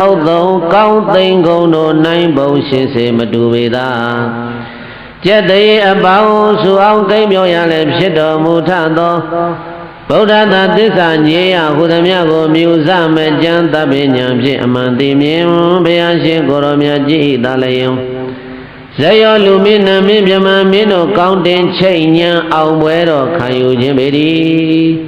အုတ်သုံးကောင်းသိန်ကုန်တို့နိုင်ဘုံရှင်စေမတူပေသာကျက်တရေအပေါင်းစုအောင်ကိမ့်ပြောရလည်းဖြစ်တော်မူထသောဗုဒ္ဓသာသစ္စာညေယဟုသမျှကိုမြူစမကြံသဗ္ဗညံဖြင့်အမှန်သိမြင်ဘုရားရှင်ကိုရောမြတ်ကြည်ဤသာလျင်ဇယောလူမင်းနမင်းမြမမင်းတို့ကောင်းတင်ချိတ်ညံအောင်ပွဲတော်ခံယူခြင်းပေသည်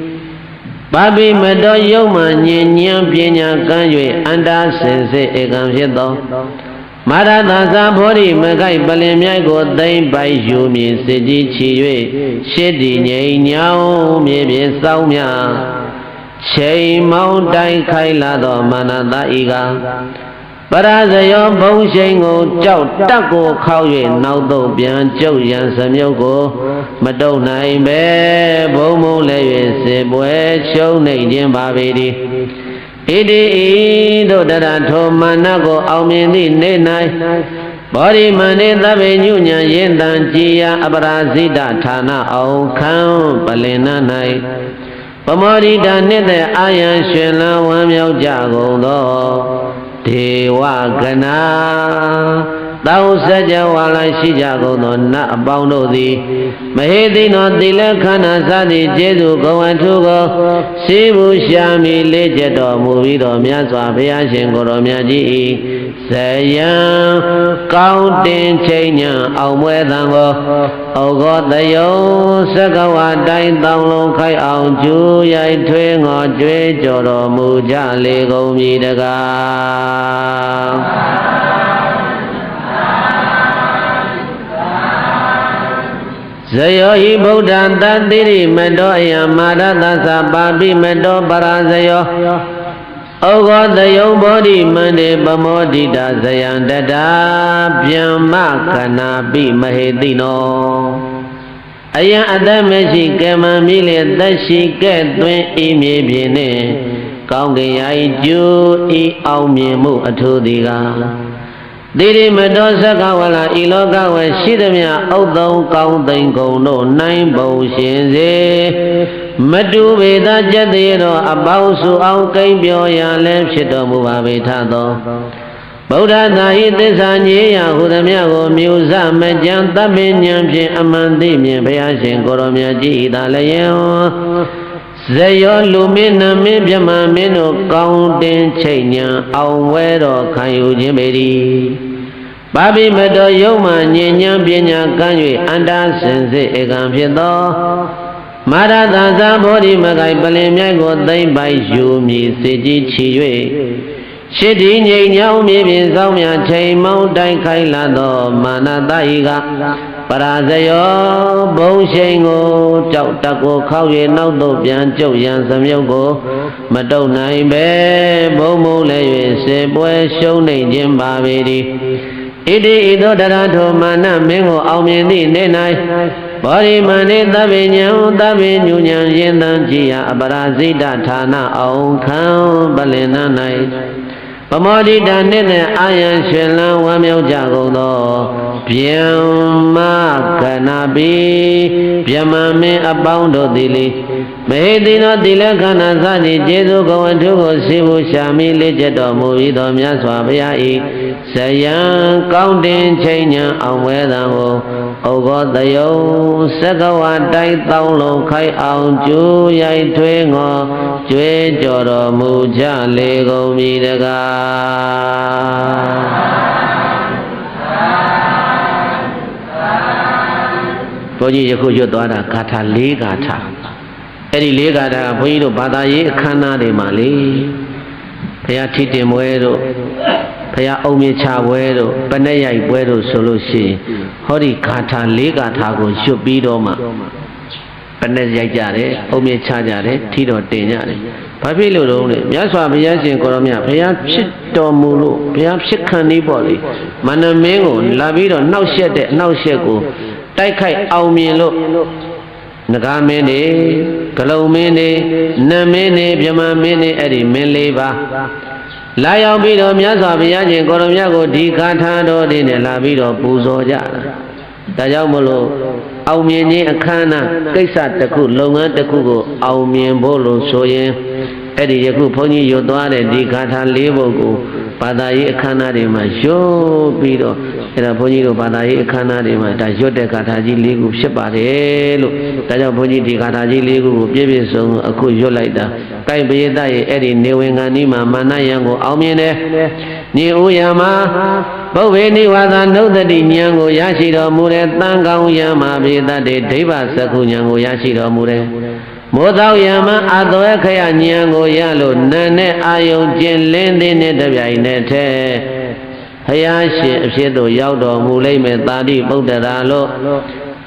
ပါပိမတော်ယုံမှညင်ညံပညာကမ်း၍အန္တာစင်စစ်ဧကံဖြစ်သောမာရသာသာဘောဓိမခိုက်ပလင်မြိုက်ကိုသိမ့်ပိုက်ယူမည်စစ်ကြီးချီ၍ရှစ်တီငိမ့်ညောင်းမြေပြေစောင်းမြချိန်မောင်းတိုင်းခိုင်လာသောမာနသာဤက ပရဇယောဘုံရှိန်ကိုကြောက်တက်ကိုခောက်၍နောက်သို့ပြန်ကျုပ်ရန်စမြုပ်ကို မတုံနိုင်ပဲဘုံဘုံလည်း၍စေပွဲရှုံးနေခြင်းပါပေသည်ဣတိဤတို့တရထောမာနကိုအောင်မြင်သည့်နေ့၌ဘောဓိမန္တေသဗ္ဗညုညာယင်တံကြည်ယအပရာဇိတဌာနအောင်ခံပလင်နာ၌ပမောရိတာနှစ်သက်အာယံရွှင်လန်းဝမ်းမြောက်ကြကုန်သော ဒေဝကနာ တောင်းစကြဝဠာရှိကြကုန်သောနတ်အပေါင်းတို့သည်မဟေသိနောသီလခန္ဓာစသည်ကျေစုကုံအထုကိုရှိဘူးရှာမီလေးချက်တော်မူပြီးတော့မြတ်စွာဘုရားရှင်ကိုရောမြတ်ကြီးဤဇယံကောင်းတင်ချိန်ညာအောင်ပွဲသံကိုဩဃောတယုံသက္ကဝတိုင်းတောင်းလုံးခိုက်အောင်ကျူရိုက်ထွေးငေါ်ကြွေးကြော်တော်မူကြလေကုန်ပြီတကား ဇယောဟိဗုဒ္ဓံတတိရိမတောအယမာရသသပါပိမတောပရာဇယောဩဃောတယုံဘောဓိမန္တေပမောဒိတာဇယံတတာဗျမ္မကနာပိမဟေတိနောအယံအတ္တမရှိကမ္မမိလေသက်ရှိကဲ့သွင်းဤမြေပြင်နှင့်ကောင်းကင်ယာဤကျိုးဤအောင်မြင်မှုအထူးသည်ကား တိရိမတောသက္ကဝလာဤလောကဝယ်ရှိသမျှဥဒ္ဒုံကောင်းသိင်ကုန်တို့နိုင်ဘုံရှင်စေမတူပေသာကြက်သေးသောအပေါင်းစုအောင်ကိမ့်ပြောရလည်းဖြစ်တော်မူပါပေထသောဗုဒ္ဓသာဟိသစ္စာညေယဟုသမျှကိုမြူစမကြံတပ်ပဉ္ဉံဖြင့်အမှန်သိမြင်ဘုရားရှင်ကိုရောမြတ်ကြီးဤသာလျင်ဇယောလူမင်းနမင်းမြမမင်းတို့ကောင်းတင်ချိတ်ညာအောင်ဝဲတော်ခံယူခြင်းပေသည် ပါပိမတော်ယုံမှညဉ့်ဉန်းပညာကမ်း၍အန္တာစင်စစ်ဧကံဖြစ်သောမာရသာသာဘောဓိမဂိုင်ပလင်မြိုက်ကိုသိမ့်ပိုက်ယူမည်စေကြီးချီ၍ရှစ်ဒီငိမ့်ညောင်းမြေပြင်ဆောင်မြချိန်မောင်းတိုင်းခိုင်လာသောမာနတဤကပရာဇယောဘုံရှိန်ကိုကြောက်တက်ကိုခောက်၍နောက်သို့ပြန်ကျုပ်ရန်စမြုပ်ကို မတုံနိုင်ပဲဘုံဘုံလည်း၍စေပွဲရှုံးနေခြင်းပါပေသည် ဣတိဤသို့တရထောမာနမင်းကိုအောင်မြင်သည့်နေ့၌ဘောရိမဏိသဗ္ဗညံသဗ္ဗညုညံယင်တံကြည်ယအပရာဇိတဌာနအောင်ခံပလင်နာ၌ပမောဒိတာနှစ်နဲ့အာယံရွှင်လန်းဝမ်းမြောက်ကြကုန်သောဗျမ္မာကနာပိဗျမမင်းအပေါင်းတို့သည်လေမဟေတိနောတိလခဏသတိကျေစုကဝတ္ထုကိုရှိဖို့ရှာမိလေးချက်တော်မူပြီးတော်မြတ်စွာဘုရားဤ ဇယံကောင်းတင်ချိန်ညာအောင်ဝဲသံကိုဩဃောတယုံသက္ကဝတိုက်တောင်းလုံးခိုက်အောင်ကျူးရိုက်ထွေးငေါ်ကျွေးကြော်တော်မူကြလေကုန်ပြီတကားဘုန်းကြီးယခုရွတ်သွားတာဂါထာ၄ဂါထာအဲ့ဒီ၄ဂါထာကဘုန်းကြီးတို့ဘာသာရေးအခမ်းအနားတွေမှာလေ ဘုရားထိတင်ပွဲတို့ဘုရားအုံမြချပွဲတို့ပနဲ့ရိုက်ပွဲတို့ဆိုလို့ရှိရင်ဟောဒီဂါထာ၄ဂါထာကိုရွတ်ပြီးတော့မှပနဲ့ရိုက်ကြတယ်အုံမြချကြတယ်ထီတော်တင်ကြတယ်ဘာဖြစ်လို့တော့လဲမြတ်စွာဘုရားရှင်ကိုရောမြတ်ဘုရားဖြစ်တော်မူလို့ဘုရားဖြစ်ခံနေပေါ့လေမန္တမင်းကိုလာပြီးတော့နှောက်ရက်တဲ့အနှောက်ရက်ကိုတိုက်ခိုက်အောင်မြင်လို့ ငကားမင်းနေဂလုံမင်းနေနတ်မင်းနေမြမမင်းနေအဲ့ဒီမင်းလေးပါလာရောက်ပြီးတော့မြတ်စွာဘုရားရှင်ကိုရမြတ်ကိုဒီခါထာတော်တွေနဲ့လာပြီးတော့ပူဇော်ကြတာဒါကြောင့်မလို့အောင်မြင်ခြင်းအခမ်းအနားကိစ္စတစ်ခုလုပ်ငန်းတစ်ခုကိုအောင်မြင်ဖို့လို့ဆိုရင်အဲ့ဒီယခုဘုန်းကြီးရွတ်သွားတဲ့ဒီဂါထာ၄ပုဒ်ကို ဘာသာရေးအခမ်းအနားတွေမှာရွတ်ပြီးတော့အဲ့ဒါဘုန်းကြီးတို့ဘာသာရေးအခမ်းအနားတွေမှာဒါရွတ်တဲ့ဂါထာကြီး၄ခုဖြစ်ပါတယ်လို့ဒါကြောင့်ဘုန်းကြီးဒီဂါထာကြီး၄ခုကိုပြည့်ပြည့်စုံစုံအခုရွတ်လိုက်တာကိုင်ပရိသတ်ရဲ့အဲ့ဒီနေဝင်ခံဒီမှာမာနယံကိုအောင်မြင်တယ်ညီဥယမှာပုဗ္ဗေနိဝါဒနုဒတိဉာဏ်ကိုရရှိတော်မူတဲ့တန်ကောင်းယံမှာပရိသတ်တွေဒိဗ္ဗစကုဉာဏ်ကိုရရှိတော်မူတယ် မိုးသောယမအသွဲခရဉာဏ်ကိုရလို့နာနဲ့အာယုံကျင်လင်းသည်နဲ့တပြိုင်နက်တည်းဘုရားရှင်အဖြစ်သို့ရောက်တော်မူလိမ့်မယ်သာတိပုတ္တရာလို့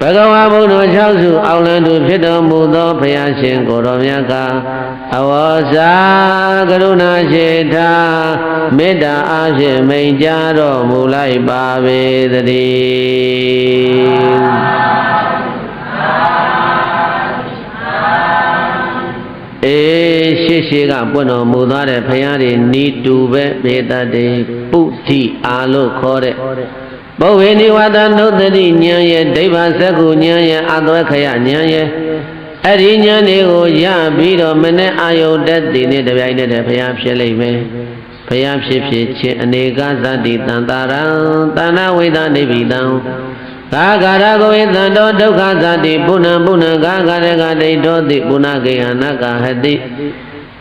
ဘဂဝါဘုဒ္ဓ၆စုအောင်လံသူဖြစ်တော်မူသောဘုရားရှင်ကိုယ်တော်မြတ်ကအဝေါ်စာကရုဏာရှိတာမေတ္တာအားဖြင့်မိန်ကြားတော်မူလိုက်ပါပေသတည်း အေးရှေ့ရှေ့ကပွင့်တော်မူသွားတဲ့ဘုရားတွေဤတူပဲပေတတ်တေပုတိအာလို့ခေါ်တဲ့ဘုဝေနိဝါဒနုတ္တိဉာဏ်ရဲ့ဒိဗ္ဗစကုဉာဏ်ရဲ့အသွဲခယဉာဏ်ရဲ့အဲ့ဒီဉာဏ်တွေကိုရပြီးတော့မနဲ့အာယုတက်တည်နေတပြိုင်တည်းဘုရားဖြစ်လိမ့်မယ်ဘုရားဖြစ်ဖြစ်ချင်းအနေကသတိတန်တာရံတဏ္ဍဝိဒနိဗ္ဗိတံ ကာဂရကိုဝေသံတောဒုက္ခသတိပုဏ္ဏပုဏ္ဏကာဂရကဒိဋ္ဌောတိပုဏ္ဏကေဟနကဟတိ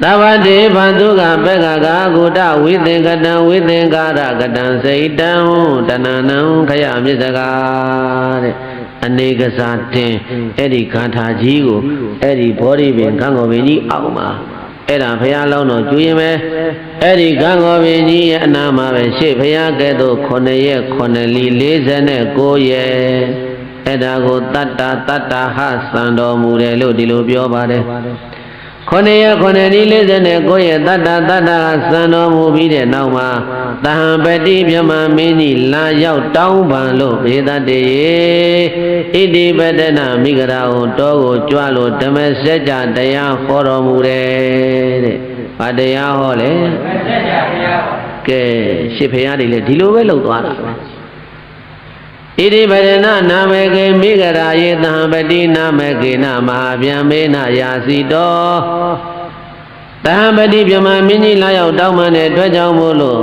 သဗ္ဗတေဘန္တုကပက္ခကာကုတဝိသင်္ကတံဝိသင်္ကာရကတံစိတ်တံတဏနံခယမြစ္စကာတဲ့အနေကစားတင်အဲ့ဒီခန္ဓာကြီးကိုအဲ့ဒီဘောဓိပင်ခန့်ကိုပင်ကြီးအောက်မှာ အဲ့ဒါဘုရားလောင်းတော်ကျွေးမယ်အဲ့ဒီကံကောပင်ကြီးရဲ့အနာမှာပဲရှေ့ဘုရားကဲ့သို့9ရက်9လီ49ရက်အဲ့ဒါကိုတတ္တာတတ္တာဟစံတော်မူတယ်လို့ဒီလိုပြောပါတယ် 9ရက်9လီ49ရက်တတ္တာတတ္တာဟစံတော်မူပြီးတဲ့နောက်မှာတဟံပတိမြမမင်းကြီးလာရောက်တောင်းပန်လို့ဘေဒတ္တေဣတိပတနာမိဂရာဟုတောကိုကြွလို့ဓမ္မစကြာတရားဟောတော်မူတယ်တဲ့။ဘာတရားဟောလဲ။ကဲရှစ်ဖရာတွေလည်းဒီလိုပဲလုပ်သွားတာပဲ။ ဣတိပရဏနာမေကေမိဂရာယေသံပတိနာမေကေနမဟာဗျံမေနယာစီတောတဟံပတိပြမမင်းကြီးလာရောက်တောင်းပန်တဲ့အတွက်ကြောင့်မို့လို့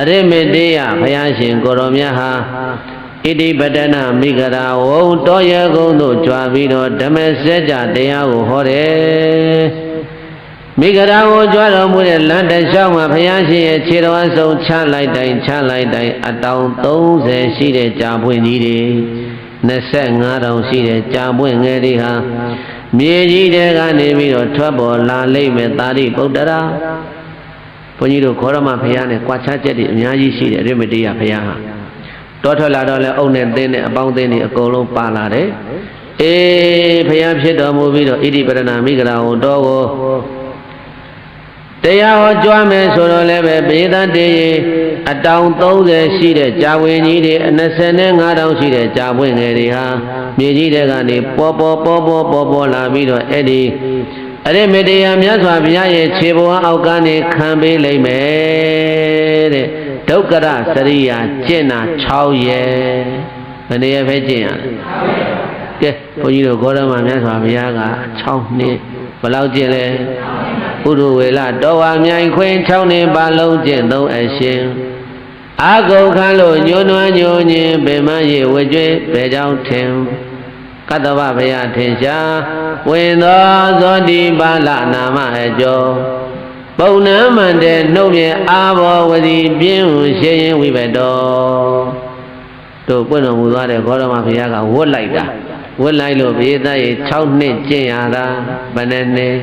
အရိမေတေယဘုရားရှင်ကိုရောမြတ်ဟာဣတိပတနာမိဂရာဝုံတောရကုံတို့ကြွားပြီးတော့ဓမ္မစကြာတရားကိုဟောတယ် မိဂရာကိုကြွားတော်မူတဲ့လမ်းတစ်လျှောက်မှာဘုရားရှင်ရဲ့ခြေတော်အစုံချလိုက်တိုင်းချလိုက်တိုင်းအတောင်30ရှိတဲ့ကြာပွင့်ကြီးတွေ25တောင်ရှိတဲ့ကြာပွင့်ငယ်တွေဟာမြေကြီးတဲကနေပြီးတော့ထွက်ပေါ်လာလိမ့်မယ်သာရိပုတ္တရာဘုန်းကြီးတို့ခေါရမဘုရားနဲ့ကြွားချချက်တွေအများကြီးရှိတယ်ရမတိယဘုရားဟာတောထွက်လာတော့လဲအုံနဲ့သင်းနဲ့အပေါင်းသင်းတွေအကုန်လုံးပါလာတယ်အေးဘုရားဖြစ်တော်မူပြီးတော့ဣတိပရဏမိဂရာဟောတော်ကို တရားဟောကြွားမယ်ဆိုတော့လည်းပဲပေသတေရေအတောင်30ရှိတဲ့ကြာဝင်ကြီးတွေ25တောင်ရှိတဲ့ကြာပွင့်ငယ်တွေဟာမြေကြီးတွေကနေပေါ်ပေါ်ပေါ်ပေါ်ပေါ်ပေါ်လာပြီးတော့အဲ့ဒီအဲ့ဒီမေတ္တာမြတ်စွာဘုရားရဲ့ခြေပေါ်အောက်ကနေခံပေးလိုက်မယ်တဲ့ဒုက္ခရစရိယာကျင့်တာ6ရက်ဘယ်နည်းပဲကျင့်ရလဲကဲဘုန်းကြီးတို့ဂေါရမမြတ်စွာဘုရားက6နှစ်ဘယ်လောက်ကျင့်လဲ ပုရုဝေလတောဝါမြိုင်ခွင်း6နှစ်ပါလုံးကျင့်သုံးအရှင်အာဂုခံလို့ညွန်းနွမ်းညွန်းညင်ဗေမရေဝကြွေဘယ်ကြောင့်ထင်ကတ္တဗဘုရားထင်ရှားဝင်သောဇောတိပါဠနာမအကျော်ပုံနံမန္တေနှုတ်မြေအာဘောဝတိပြင်းဟုရှင်းရင်ဝိဘတော်တို့ပွင့်တော်မူသွားတဲ့ဂေါရမဘုရားကဝတ်လိုက်တာဝတ်လိုက်လို့ဘေးသားရေ6နှစ်ကျင့်ရတာဘယ်နဲ့နဲ့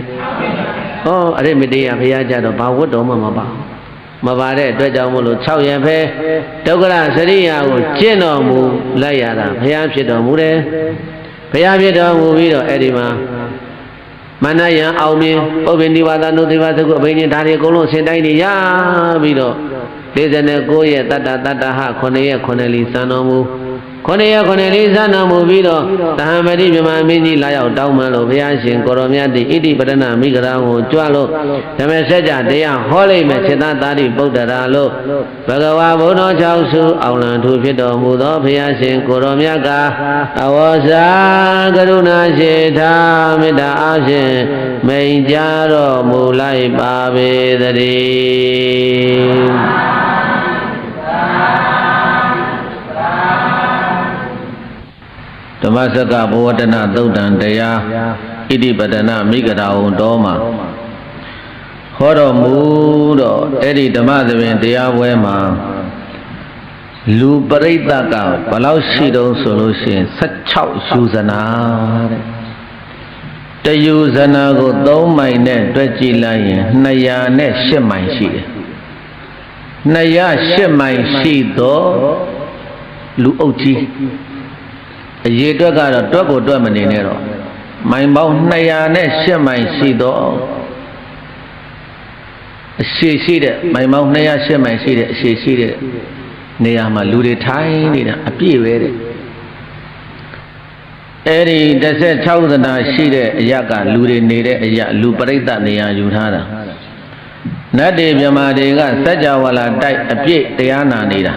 ဟောအရိမတေယဘုရားကြတော့ဘာဝတ်တော်မှမပါမပါတဲ့အတွက်ကြောင့်မို့လို့6ရက်ပဲဒုက္ခရစရိယာကိုကျင့်တော်မူလိုက်ရတာဘုရားဖြစ်တော်မူတယ်ဘုရားဖြစ်တော်မူပြီးတော့အဲ့ဒီမှာမနယံအောင်မြင်ပုပ္ပင်ဒီဝါဒနုတိဝါသကုအဘိညာဒါတွေအကုန်လုံးဆင်တိုင်းနေရပြီးတော့49ရက်တတ္တတတ္တဟ9ရက်9လီစံတော်မူ ခொနရခொနလေးစနာမူပြီးတော့တဟံပတိမြမမင်းကြီးလာရောက်တောင်းပန်လို့ဘုရားရှင်ကိုရောမြတ်တိဣတိပဒနာမိဂရာကိုကြွလို့ဓမ္မစကြာတရားဟောလိုက်မယ်စေတသာတိပုဒ္ဒရာလို့ဘဂဝါဘုန်းတော်၆စုအောင်လံထူဖြစ်တော်မူသောဘုရားရှင်ကိုရောမြတ်ကအဝေါစာကရုဏာရှိထာမေတ္တာအားဖြင့်မိန်ကြတော်မူလိုက်ပါပေသတည်း ဓမ္မစကဘဝတနာသုတ်တံတရားဣတိပတနာမိဂရာဝံတော်မှာဟောတော်မူတော့အဲ့ဒီဓမ္မသဘင်တရားပွဲမှာလူပရိသတ်ကဘယ်လောက်ရှိတုံးဆိုလို့ရှိရင်16ယူဇနာတဲ့တယူဇနာကို3မိုင်နဲ့တွက်ကြည့်လိုက်ရင်208မိုင်ရှိတယ်208မိုင်ရှိတော့လူအုပ်ကြီး အရေအတွက်ကတော့တွက်ကိုတွက်မနေနဲ့တော့မိုင်ပေါင်း208မိုင်ရှိတော့အရှိရှိတဲ့မိုင်ပေါင်း208မိုင်ရှိတဲ့အရှိရှိတဲ့နေရာမှာလူတွေထိုင်နေတာအပြည့်ပဲတဲ့အဲ့ဒီ16သနာရှိတဲ့အရကလူတွေနေတဲ့အရလူပရိသတ်နေရာယူထားတာနတ်တွေမြမာတွေကစัจ java လာတိုက်အပြည့်တရားနာနေတာ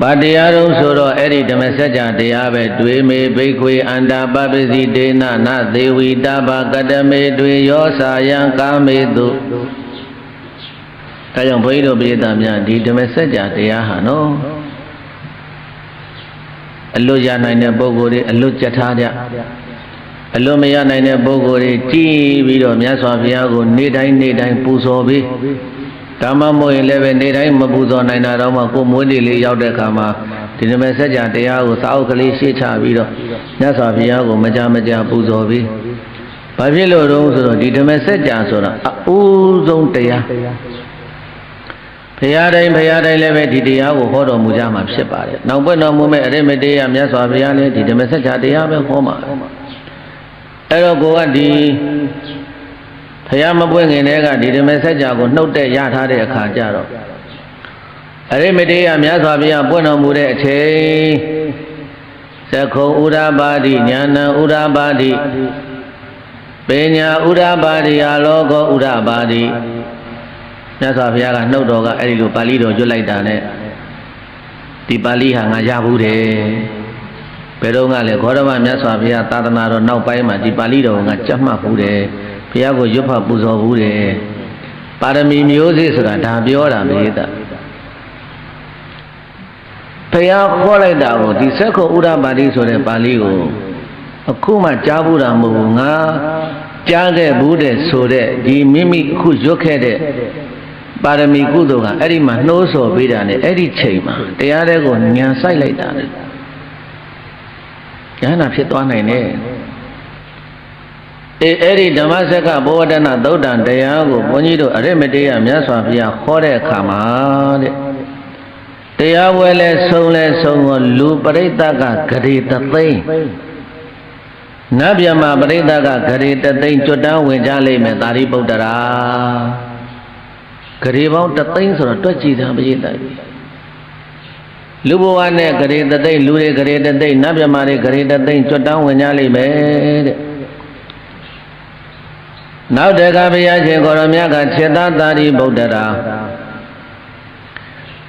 ဘာတရားတုံးဆိုတော့အဲ့ဒီဓမ္မစကြာတရားပဲတွေမေဘိခွေအန္တာပပစီဒေနနသေဝီတဘာကတမေတွေရောစာယံကာမေတုဒါကြောင့်ဘုန်းကြီးတို့ပြည်သားများဒီဓမ္မစကြာတရားဟာနော်အလွတ်ရနိုင်တဲ့ပုဂ္ဂိုလ်တွေအလွတ်ကြထားကြအလွတ်မရနိုင်တဲ့ပုဂ္ဂိုလ်တွေကြည်ပြီးတော့မြတ်စွာဘုရားကိုနေ့တိုင်းနေ့တိုင်းပူဇော်ပြီး ဒါမှမဟုတ်ရင်လည်းပဲနေ့တိုင်းမပူဇော်နိုင်တာတော့မှကိုယ်မွေးနေ့လေးရောက်တဲ့အခါမှာဒီဓမ္မစကြာတရားကိုစာအုပ်ကလေးရှေ့ချပြီးတော့မြတ်စွာဘုရားကိုမကြမကြာပူဇော်ပြီးဘာဖြစ်လို့တော့ဆိုတော့ဒီဓမ္မစကြာဆိုတာအဦးဆုံးတရားဘုရားတိုင်းဘုရားတိုင်းလည်းပဲဒီတရားကိုဟောတော်မူကြမှာဖြစ်ပါတယ်။နောက်ပွင့်တော်မူမဲ့အရိမတေယမြတ်စွာဘုရားလည်းဒီဓမ္မစကြာတရားပဲဟောမှာ။အဲ့တော့ကိုကဒီဘု ရားမပွင့်ခင်တည်းကဒီဓမ္မစကြာကိုနှုတ်တဲ့ရထားတဲ့အခါကျတော့အရိမတေယမြတ်စွာဘုရားပွင့်တော်မူတဲ့အချိန်သခုံဥရပါတိညာဏဥရပါတိပညာဥရပါတိအလောကောဥရပါတိမြတ်စွာဘုရားကနှုတ်တော်ကအဲ့ဒီလိုပါဠိတော်ကျွတ်လိုက်တာနဲ့ဒီပါဠိဟာငါရဘူးတယ်ဘယ်တော့ကလဲဂေါရမမြတ်စွာဘုရားသာသနာတော်နောက်ပိုင်းမှာဒီပါဠိတော်ကကြက်မှတ်ဘူးတယ် ဘုရားကိုရွတ်ဖတ်ပူဇော်ဘူးတယ်ပါရမီမျိုးစေ့ဆိုတာဒါပြောတာမေတ္တာဘုရားခေါ်လိုက်တာကိုဒီဆက်ခုဥရပါတိဆိုတဲ့ပါဠိကိုအခုမှကြားဘူးတာမဟုတ်ဘူးငါကြားခဲ့ဘူးတဲ့ဆိုတဲ့ဒီမိမိအခုရွတ်ခဲ့တဲ့ပါရမီကုသိုလ်ကအဲ့ဒီမှာနှိုးဆော်ပေးတာနဲ့အဲ့ဒီချိန်မှာတရားတဲ့ကိုညံဆိုင်လိုက်တာလေဉာဏ်နာဖြစ်သွားနိုင်တယ် အေးအဲ့ဒီဓမ္မစကဘောဝတနာသုတ်တံတရားကိုဘုန်းကြီးတို့အရိမတေယမြတ်စွာဘုရားဟောတဲ့အခါမှာတဲ့တရားဝဲလဲဆုံးလဲဆုံးကိုလူပရိသတ်ကဂရေတသိန်းနတ်ဗျမပရိသတ်ကဂရေတသိန်းကျွတ်တန်းဝင်ကြလိမ့်မယ်သာရိပုတ္တရာဂရေပေါင်းတသိန်းဆိုတော့တွက်ကြည့်တာပရိသတ်လူဘဝနဲ့ဂရေတသိန်းလူတွေဂရေတသိန်းနတ်ဗျမတွေဂရေတသိန်းကျွတ်တန်းဝင်ကြလိမ့်မယ်တဲ့ နောက်တခါဘုရားရှင်ကိုရမြတ်ကစေတသာရိပုတ္တရာ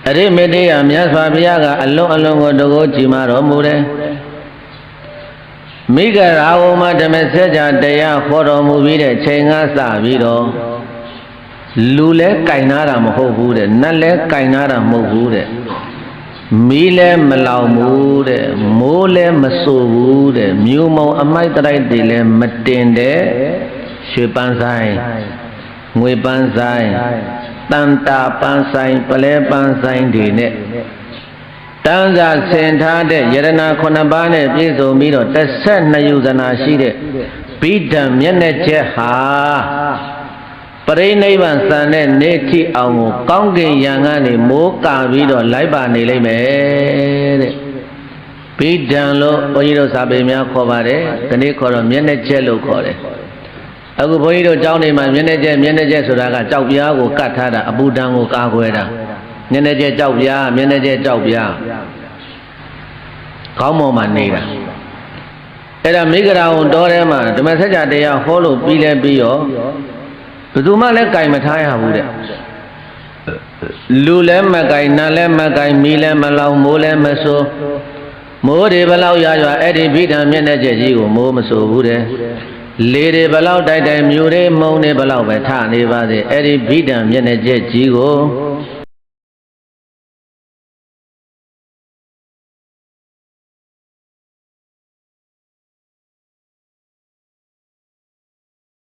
အရိမတေယမြတ်စွာဘုရားကအလုံးအလုံးကိုတကိုးကြည်မတော်မူတယ်မိဂရာဝမဓမ္မစကြာတရားဟောတော်မူပြီးတဲ့ချိန်ကစပြီးတော့လူလဲကင်နာတာမဟုတ်ဘူးတဲ့နတ်လဲကင်နာတာမဟုတ်ဘူးတဲ့မီးလဲမလောင်ဘူးတဲ့မိုးလဲမဆူဘူးတဲ့မြူမုံအမိုက်တိုက်တွေလဲမတင်တဲ့ ရွှေပန်းဆိုင်ငွေပန်းဆိုင်တန်တာပန်းဆိုင်ပလဲပန်းဆိုင်တွေနဲ့တန်းစာဆင်ထားတဲ့ယရနာခုနှစ်ပါးနဲ့ပြည့်စုံပြီးတော့12ယူဇနာရှိတဲ့ဘိဓံမျက်နှာချက်ဟာပရိနိဗ္ဗာန်စံတဲ့နေတိအောင်ကိုကောင်းကင်ယံကနေမိုးကာပြီးတော့လိုက်ပါနေလိမ့်မယ်တဲ့ဘိဓံလို့ဘုန်းကြီးတို့စာပေများခေါ်ပါတယ်ဒီနေ့ခေါ်တော့မျက်နှာချက်လို့ခေါ်တယ် အခုဘုန်းကြီးတို့ကျောင်းနေမှာမျက်နှာကျက်မျက်နှာကျက်ဆိုတာကကြောက်ပြားကိုကတ်ထားတာအပူတန်းကိုကာကွယ်တာမျက်နှာကျက်ကြောက်ပြားမျက်နှာကျက်ကြောက်ပြားခေါင်းပေါ်မှာနေတာအဲ့ဒါမိဂရာဝန်တော်ထဲမှာဓမ္မစကြာတရားဟောလို့ပြီးလဲပြီးရောဘယ်သူမှလည်းကြိုင်မထားရဘူးတဲ့လူလည်းမကြိုင်နတ်လည်းမကြိုင်မီးလည်းမလောင်မိုးလည်းမဆိုးမိုးတွေဘလောက်ရရွာအဲ့ဒီဘိဓံမျက်နှာကျက်ကြီးကိုမိုးမဆိုးဘူးတဲ့ လေတွေဘလောက်တိုက်တိုက်မြူတွေမုံတွေဘလောက်ပဲထနေပါစေအဲ့ဒီဗိဒံမျက်နှာကျက်ကြီးကို